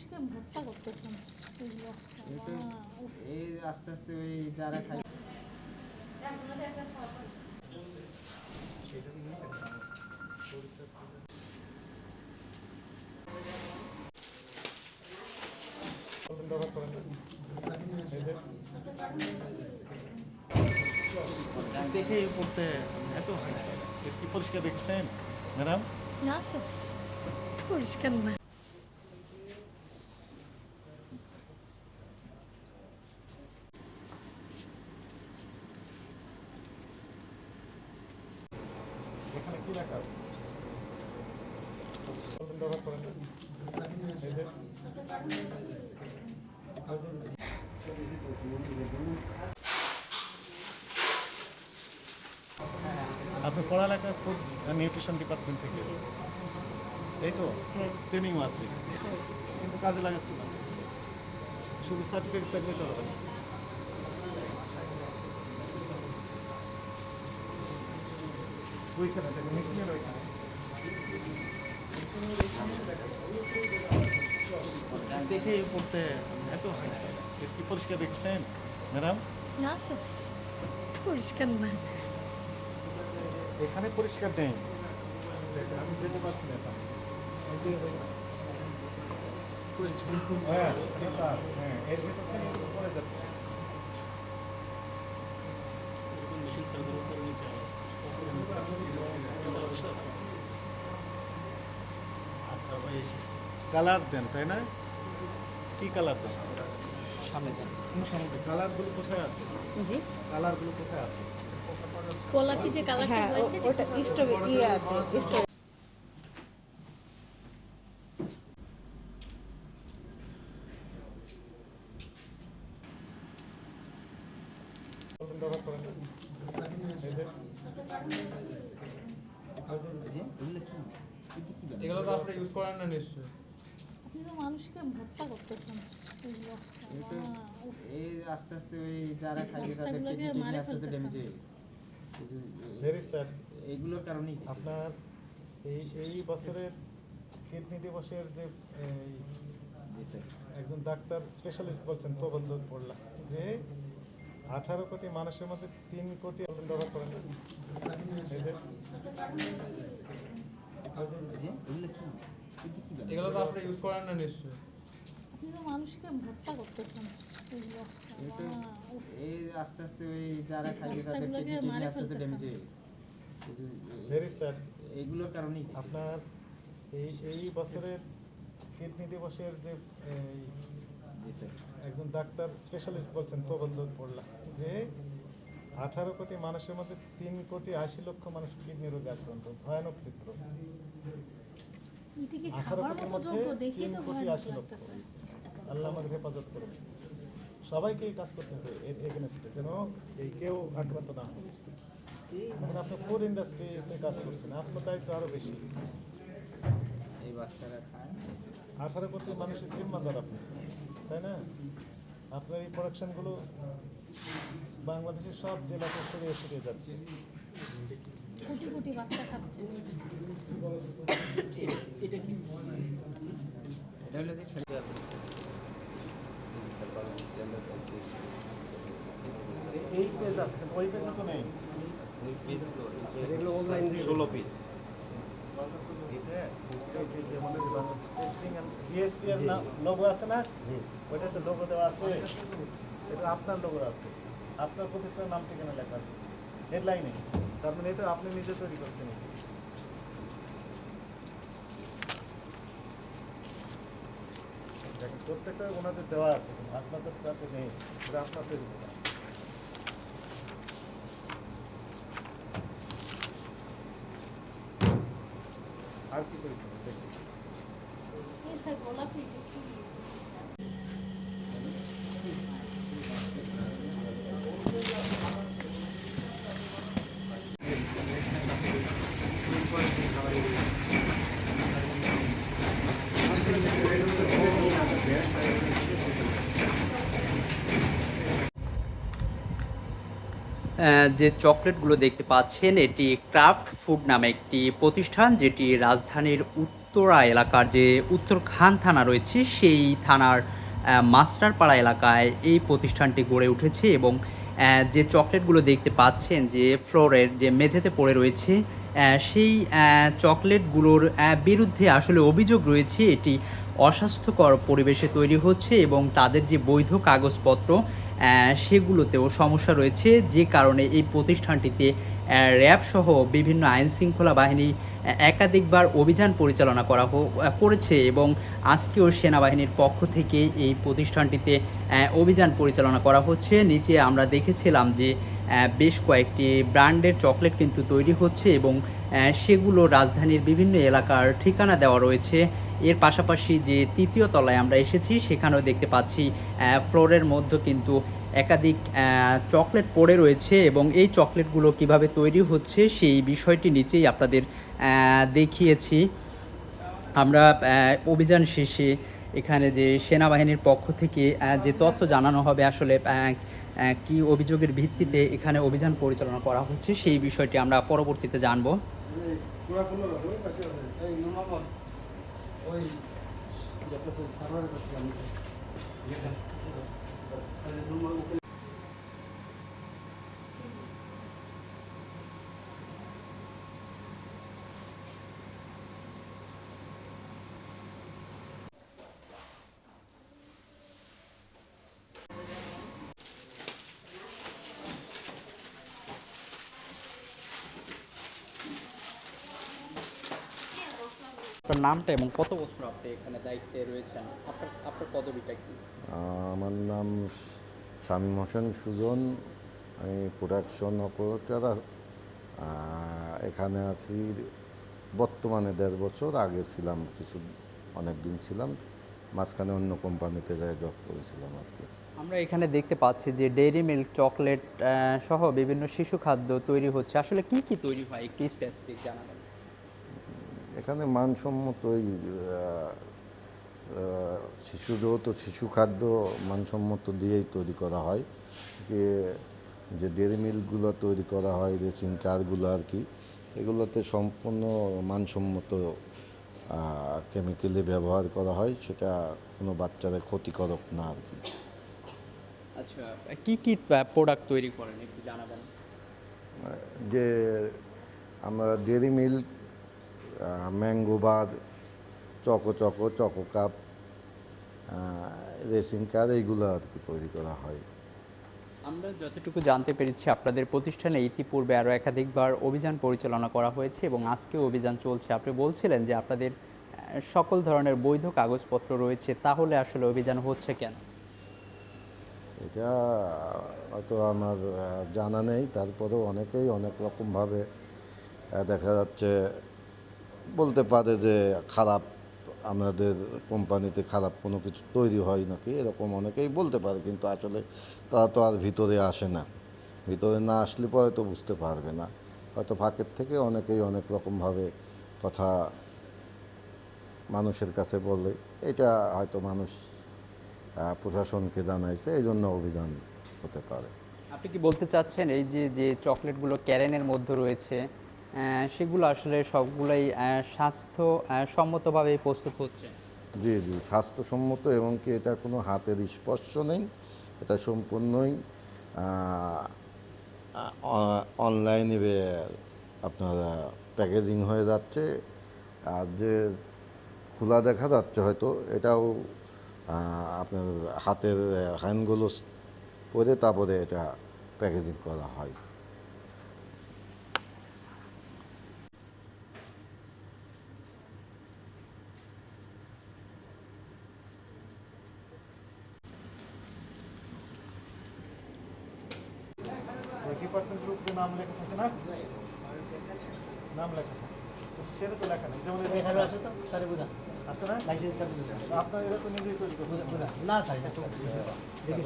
মানুষকে করতেছেন। উফ। এই আস্তে আস্তে ওই যারা খায়। দেখে পড়তে এত কি পরিষ্কার দেখছেন ম্যাডাম? না পরিষ্কার না। আপনি পড়ালেখা খুব নিউট্রিশন ডিপার্টমেন্ট থেকে। এই তো ট্রেনিংও আছে। কিন্তু কাজে লাগাচ্ছে না। শুধু সার্টিফিকেট থাকলে তো হবে না। ওইখানে দেখো মেশিনের ওইখানে। দেখে পড়তে এত কি পরিষ্কার দেখছেন ম্যাডাম? না পরিষ্কার না। এখানে পরিষ্কার নেই। আমি যেতে পারছি না হ্যাঁ হ্যাঁ এর ভেতর থেকে একটু পড়ে যাচ্ছে। আচ্ছা কালার দেন তাই না? কি কালার দেন? সামনে গুলো কালারগুলো কোথায় আছে? জি। কালারগুলো কোথায় আছে? গোলাপি যে কালারটা হ্যাঁ হয়েছে ওটা স্ট্রবেরি স্ট্রবেরি ব্যবহার করেন এই যে এগুলো তো আপনি ইউজ করেন না নিশ্চয়ই। আপনি তো মানুষকে হত্যা করতেছেন এগুলো এটা বাবা, উফ। এই আস্তে আস্তে ওই যারা খায় তাদের কিডনি আস্তে আস্তে ড্যামেজ হয়ে গেছে। ভেরি স্যাড এইগুলোর কারণেই আপনার এই এই বছরের কিডনি দিবসের যে একজন ডাক্তার স্পেশালিস্ট বলছেন প্রবন্ধ পড়লাম যে আঠারো কোটি মানুষের মধ্যে তিন কোটি ব্যবহার করেন। এগুলো তো আপনি ইউজ করেন না নিশ্চয়ই। মানুষকে করতেছেন। এই আস্তে আস্তে ওই যারা তাদের বাচ্চাগুলোকে কিডনি আস্তে আস্তে ড্যামেজ হয়ে গেছে। ভেরি স্যাড এইগুলোর কারণেই আপনার এই এই বছরের কিডনি দিবসের যে একজন ডাক্তার স্পেশালিস্ট বলছেন প্রবন্ধ পড়লাম যে আঠারো কোটি মানুষের মধ্যে তিন কোটি আশি লক্ষ মানুষ কিডনি রোগে আক্রান্ত। ভয়ানক চিত্র। আঠারো কোটির মধ্যে তিন কোটি আশি লক্ষ। আল্লাহ আমাদের হেফাজত করুন। সবাইকে এই কাজ করতে হবে এর এগেনস্টে যেন এই কেউ আক্রান্ত না হয়। এখন আপনি ফুড ইন্ডাস্ট্রিতে কাজ করছেন আপনার দায়িত্ব আরও বেশি। এই বাচ্চারা খায়। আঠারো কোটি মানুষের জিম্মাদার আপনি। তাই না? আপনার এই প্রোডাকশনগুলো বাংলাদেশের সব জেলাতে ছড়িয়ে ছড়িয়ে যাচ্ছে। কোটি কোটি বাচ্চা খাচ্ছে। এটা হলো যে এই পেজ ওই পেজে তো নেই। ষোলো পিস এটা এই যে যে আমাদের যে বাংলাদেশ টেস্টিং এন্ড বিএসটি এর লোগো আছে না? ওইটাতে লোগো দেওয়া আছে। এটা আপনার লোগো আছে। আপনার প্রতিষ্ঠানের নাম, ঠিকানা লেখা আছে। হেডলাইনে তার মানে এটা আপনি নিজে তৈরি করছেন। দেখেন, প্রত্যেকটা ওনাদের দেওয়া আছে আপনাদের তাতে নেই। এটা আপনার তৈরি করা। আর কি এই স্যার গোলাপি যে চকলেটগুলো দেখতে পাচ্ছেন, এটি ক্রাফট ফুড নামে একটি প্রতিষ্ঠান যেটি রাজধানীর উত্তরা এলাকার যে উত্তর খান থানা রয়েছে, সেই থানার মাস্টারপাড়া এলাকায় এই প্রতিষ্ঠানটি গড়ে উঠেছে এবং যে চকলেটগুলো দেখতে পাচ্ছেন, যে ফ্লোরের যে মেঝেতে পড়ে রয়েছে সেই চকলেটগুলোর বিরুদ্ধে আসলে অভিযোগ রয়েছে, এটি অস্বাস্থ্যকর পরিবেশে তৈরি হচ্ছে এবং তাদের যে বৈধ কাগজপত্র সেগুলোতেও সমস্যা রয়েছে। যে কারণে এই প্রতিষ্ঠানটিতে র্যাব সহ বিভিন্ন আইন শৃঙ্খলা বাহিনী একাধিকবার অভিযান পরিচালনা করা করেছে এবং আজকেও সেনাবাহিনীর পক্ষ থেকে এই প্রতিষ্ঠানটিতে অভিযান পরিচালনা করা হচ্ছে। নিচে আমরা দেখেছিলাম যে বেশ কয়েকটি ব্র্যান্ডের চকলেট কিন্তু তৈরি হচ্ছে এবং সেগুলো রাজধানীর বিভিন্ন এলাকার ঠিকানা দেওয়া রয়েছে। এর পাশাপাশি যে তৃতীয় তলায় আমরা এসেছি, সেখানেও দেখতে পাচ্ছি ফ্লোরের মধ্যে কিন্তু একাধিক চকলেট পড়ে রয়েছে এবং এই চকলেটগুলো কীভাবে তৈরি হচ্ছে সেই বিষয়টি নিচেই আপনাদের দেখিয়েছি। আমরা অভিযান শেষে এখানে যে সেনাবাহিনীর পক্ষ থেকে যে তথ্য জানানো হবে আসলে কি অভিযোগের ভিত্তিতে এখানে অভিযান পরিচালনা করা হচ্ছে সেই বিষয়টি আমরা পরবর্তীতে জানব। hoy ya pues el desarrollo básicamente. আপনার নামটা এবং কত বছর আপনি এখানে দায়িত্বে রয়েছেন? আপনার আপনার পদবিটা কি? আমার নাম শামীম হোসেন সুজন। আমি প্রোডাকশন অপারেটর এখানে আছি বর্তমানে দেড় বছর। আগে ছিলাম কিছু অনেক দিন ছিলাম। মাঝখানে অন্য কোম্পানিতে যাই জব করেছিলাম আর কি। আমরা এখানে দেখতে পাচ্ছি যে ডেইরি মিল্ক চকলেট সহ বিভিন্ন শিশু খাদ্য তৈরি হচ্ছে। আসলে কি কি তৈরি হয়? একটু স্পেসিফিক জানাবেন। এখানে মানসম্মত ওই শিশু যেহেতু শিশু খাদ্য মানসম্মত দিয়েই তৈরি করা হয়। যে যে ডেয়ারি মিল্কগুলো তৈরি করা হয় রেসিং কারগুলো আর কি এগুলোতে সম্পূর্ণ মানসম্মত কেমিক্যালি ব্যবহার করা হয় সেটা কোনো বাচ্চাদের ক্ষতিকারক না আর কি। আচ্ছা কি কি প্রোডাক্ট তৈরি করেন একটু জানাবেন? যে আমরা dairy milk mango bar choco choco choco cup racing car এইগুলো আর কি তৈরি করা হয়। আমরা যতটুকু জানতে পেরেছি আপনাদের প্রতিষ্ঠানে ইতিপূর্বে আরও একাধিকবার অভিযান পরিচালনা করা হয়েছে এবং আজকেও অভিযান চলছে। আপনি বলছিলেন যে আপনাদের সকল ধরনের বৈধ কাগজপত্র রয়েছে তাহলে আসলে অভিযান হচ্ছে কেন? এটা হয়তো আমার জানা নেই তারপরেও অনেকেই অনেক রকমভাবে দেখা যাচ্ছে বলতে পারে যে খারাপ, আমাদের কোম্পানিতে খারাপ কোনো কিছু তৈরি হয় নাকি, এরকম অনেকেই বলতে পারে, কিন্তু আসলে তারা তো আর ভিতরে আসে না। ভিতরে না আসলে পরে তো বুঝতে পারবে না। হয়তো ফাঁকের থেকে অনেকেই অনেক রকমভাবে কথা মানুষের কাছে বলে, এটা হয়তো মানুষ প্রশাসনকে জানাইছে এই জন্য অভিযান হতে পারে। আপনি কি বলতে চাচ্ছেন এই যে যে চকলেটগুলো ক্যারেনের মধ্যে রয়েছে সেগুলো আসলে সবগুলোই স্বাস্থ্য সম্মতভাবে প্রস্তুত হচ্ছে। জি জি, স্বাস্থ্যসম্মত এবং কি এটা কোনো হাতের স্পর্শ নেই, এটা সম্পূর্ণই অনলাইনে আপনার প্যাকেজিং হয়ে যাচ্ছে, আর যে খোলা দেখা যাচ্ছে হয়তো, এটাও আপনার হাতের হ্যান্ড গ্লোভস পরে তারপরে এটা প্যাকেজিং করা হয়। ডিপার্টমেন্ট গ্রুপে নাম লেখা থাকে না? নাম লেখা থাকে। সেটা তো লেখা নেই। যেমন এখানে আছে তো? স্যার বুঝা। আছে না? আপনার এটা তো নিজেই তৈরি করছেন। না স্যার দেখি